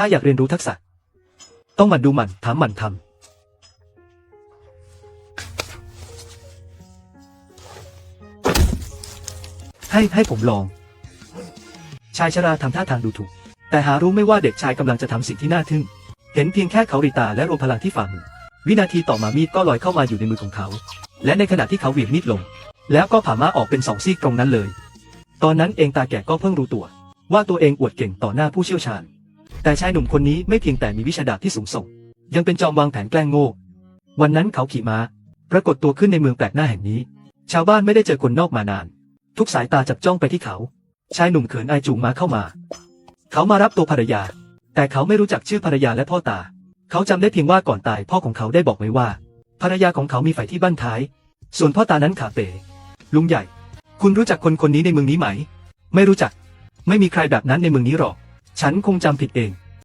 ถ้าอยากเรียนรู้ทักษะ ต้องหมั่นดูหมั่นถามหมั่นทำให้ให้ผมลอง ชายชราทำท่าทางดูถูก แต่หารู้ไม่ว่าเด็กชายกำลังจะทำสิ่งที่น่าทึ่ง เห็นเพียงแค่เขาริตาและรวมพลังที่ฝ่ามือ วินาทีต่อมามีดก็ลอยเข้ามาอยู่ในมือของเขา และในขณะที่เขาเหวี่ยงมีดลง แล้วก็ผ่าม้าออกเป็นสองซีกตรงนั้นเลย ตอนนั้นเองตาแก่ก็เพิ่งรู้ตัว ว่าตัวเองอวดเก่งต่อหน้าผู้เชี่ยวชาญ แต่ชายหนุ่มคนนี้ไม่เพียงแต่มีวิชาดาบที่สูงส่ง ยังเป็นจอมวางแผนแกล้งโง่ วันนั้นเขาขี่ม้า ปรากฏตัวขึ้นในเมืองแปลกหน้าแห่งนี้ ชาวบ้านไม่ได้เจอคนนอกมานาน ทุกสายตาจับจ้องไปที่เขา ชายหนุ่มเขินอายจูงม้าเข้ามา เขามารับตัวภรรยา แต่เขาไม่รู้จักชื่อภรรยาและพ่อตา เขาจำได้เพียงว่าก่อนตายพ่อของเขาได้บอกไว้ว่า ภรรยาของเขามีฝ่ายที่บ้านท้าย ส่วนพ่อตานั้นขาเป๋ลุงใหญ่ คุณรู้จักคนคนนี้ในเมืองนี้ไหม ไม่รู้จัก ไม่มีใครแบบนั้นในเมืองนี้หรอก ฉันคงจำผิดเอง